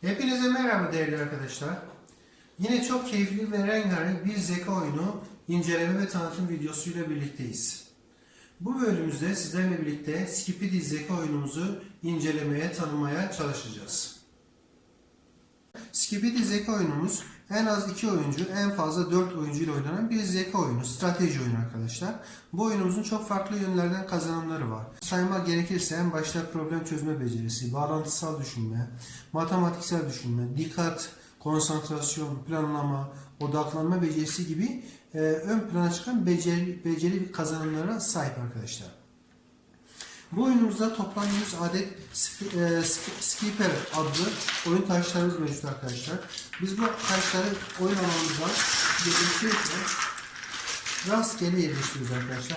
Hepinize merhaba değerli arkadaşlar. Yine çok keyifli ve rengarenk bir zeka oyunu inceleme ve tanıtım videosuyla birlikteyiz. Bu bölümümüzde sizlerle birlikte Skipidi zeka oyunumuzu incelemeye, tanımaya çalışacağız. Skipidi zeka oyunumuz en az 2 oyuncu, en fazla 4 oyuncu ile oynanan bir zeka oyunu, strateji oyunu arkadaşlar. Bu oyunumuzun çok farklı yönlerden kazanımları var. Saymak gerekirse en başta problem çözme becerisi, bağlantısal düşünme, matematiksel düşünme, dikkat, konsantrasyon, planlama, odaklanma becerisi gibi e, ön plana çıkan beceri, beceri kazanımlara sahip arkadaşlar. Bu oyunumuzda toplam 100 adet e, sk- Skipper adlı oyun taşlarımız mevcut arkadaşlar. Biz bu taşları oyun alanımıza gerekirse rastgele yerleştiriyoruz arkadaşlar.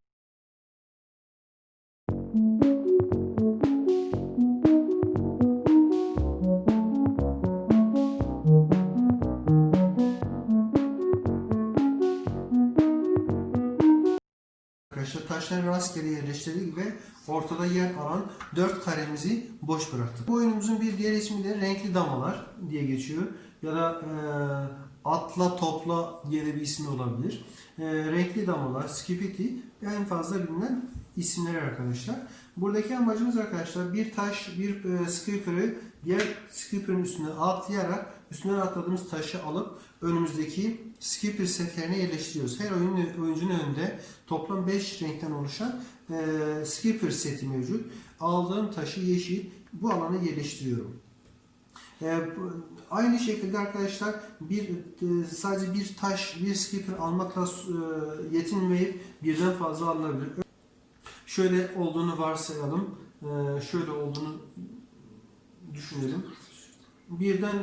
Arkadaşlar taşları rastgele yerleştirdik ve ortada yer alan 4 karemizi boş bıraktık. Bu oyunumuzun bir diğer ismi de renkli damalar diye geçiyor. Ya da e, atla topla diye de bir ismi olabilir. E, renkli damalar, skipiti en fazla bilinen isimleri arkadaşlar. Buradaki amacımız arkadaşlar bir taş, bir e, skipper'ı diğer skipper'ın üstüne atlayarak üstünden atladığımız taşı alıp önümüzdeki skipper setlerine yerleştiriyoruz. Her oyun, oyuncunun önünde toplam 5 renkten oluşan e, skipper seti mevcut. Aldığım taşı yeşil bu alana yerleştiriyorum. E, aynı şekilde arkadaşlar bir e, sadece bir taş, bir skipper almakla e, yetinmeyip birden fazla alınabilir. Şöyle olduğunu varsayalım. E, şöyle olduğunu düşünelim. Birden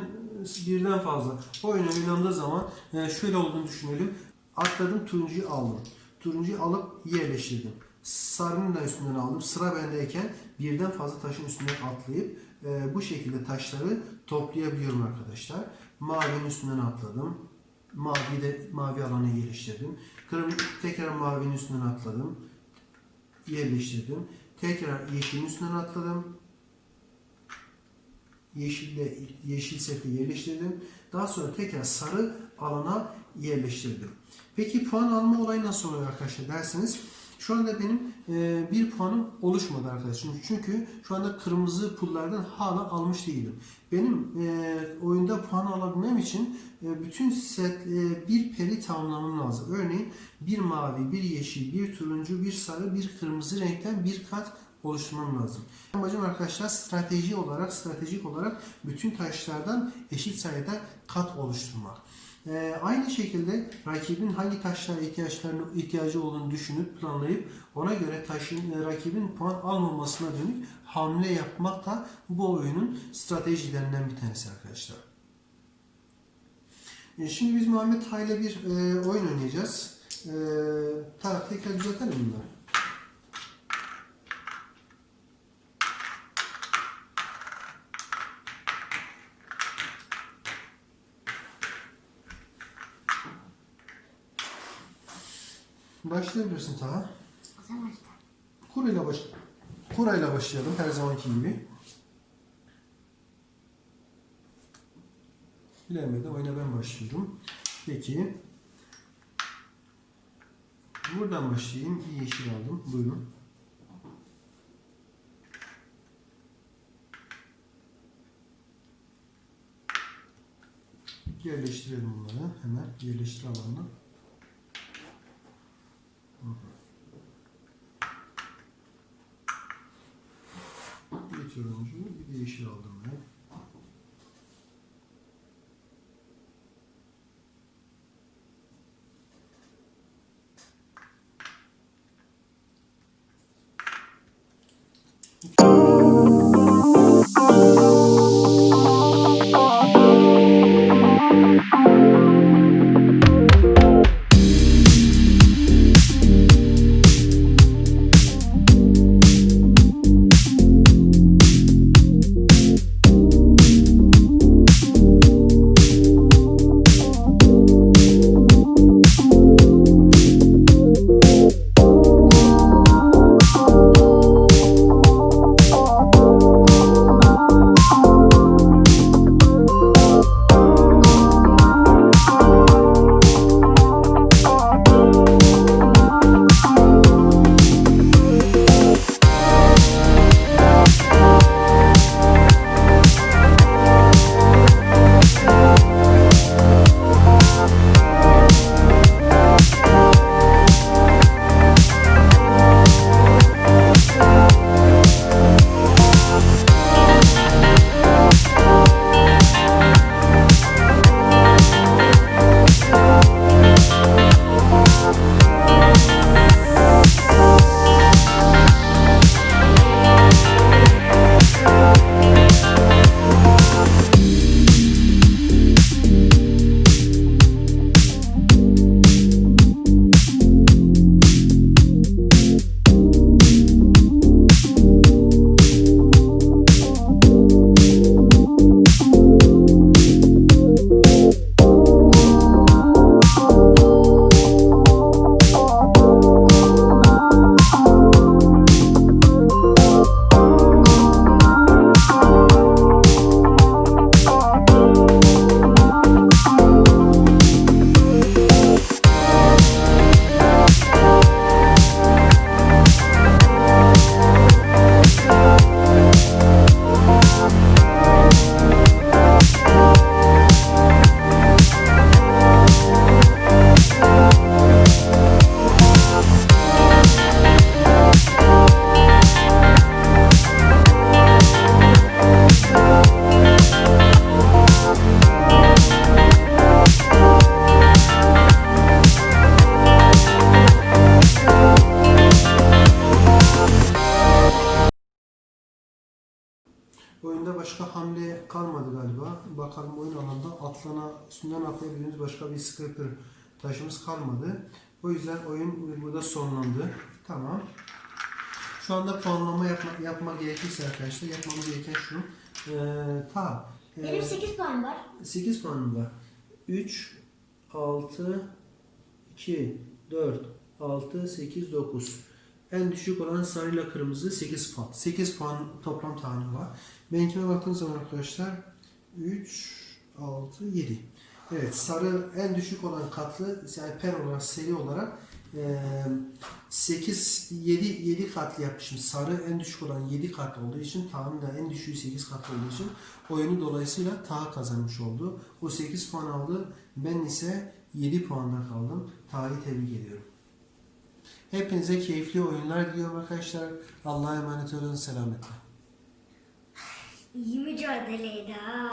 birden fazla oyun oynandığı zaman e, şöyle olduğunu düşünelim. Atladım turuncuyu aldım. Turuncuyu alıp yerleştirdim. Sarının da üstünden aldım. Sıra bendeyken birden fazla taşın üstünden atlayıp e, bu şekilde taşları toplayabiliyorum arkadaşlar. Mavinin üstünden atladım. Mavi de mavi alana yerleştirdim. Kırmızı tekrar mavinin üstünden atladım. Yerleştirdim. Tekrar yeşilin üstünden atladım yeşille yeşil seti yerleştirdim. Daha sonra tekrar sarı alana yerleştirdim. Peki puan alma olayı nasıl oluyor arkadaşlar derseniz şu anda benim e, bir puanım oluşmadı arkadaşlar. Çünkü şu anda kırmızı pullardan hala almış değilim. Benim e, oyunda puan alabilmem için e, bütün set e, bir peri tamamlamam lazım. Örneğin bir mavi, bir yeşil, bir turuncu, bir sarı, bir kırmızı renkten bir kat oluşturmam lazım. Amacım arkadaşlar strateji olarak, stratejik olarak bütün taşlardan eşit sayıda kat oluşturmak. Ee, aynı şekilde rakibin hangi taşlara ihtiyaçlarını ihtiyacı olduğunu düşünüp planlayıp ona göre taşın e, rakibin puan almamasına dönük hamle yapmak da bu oyunun stratejilerinden bir tanesi arkadaşlar. E, Şimdi biz Muhammed ile bir e, oyun oynayacağız. E, ta, tekrar düzeltelim bunları. Başlayabilirsin Taha. Sen başla. Kurayla baş Kurayla başlayalım her zamanki gibi. Bilemedim. Oyuna ben başlıyorum. Peki. Buradan başlayayım. Bir yeşil aldım. Buyurun. Yerleştirelim bunları. Hemen yerleştir alanına. Oh. Kalmadı galiba. Bakalım oyun alanında atlana, üstünden atlayabildiğimiz başka bir scraper taşımız kalmadı. O yüzden oyun burada sonlandı. Tamam. Şu anda puanlama yapma, yapmak gerekirse arkadaşlar yapmamız gereken şu. Ee, ta. ee, Benim 8 puan var. 8 puanım var. 3, 6, 2, 4, 6, 8, 9. En düşük olan sarıyla kırmızı 8 puan. 8 puan toplam tane var. Benimkine baktığınız zaman arkadaşlar 3, 6, 7. Evet sarı en düşük olan katlı yani per olarak seri olarak eee 8 7 7 katlı yapmışım. Sarı en düşük olan 7 kat olduğu için Taha'nın da en düşüğü 8 kat olduğu için oyunu dolayısıyla Taha kazanmış oldu. O 8 puan aldı. Ben ise 7 puanda kaldım. Taha'yı tebrik ediyorum. Hepinize keyifli oyunlar diliyorum arkadaşlar. Allah'a emanet olun. Selametle. İyi mücadeleydi ha.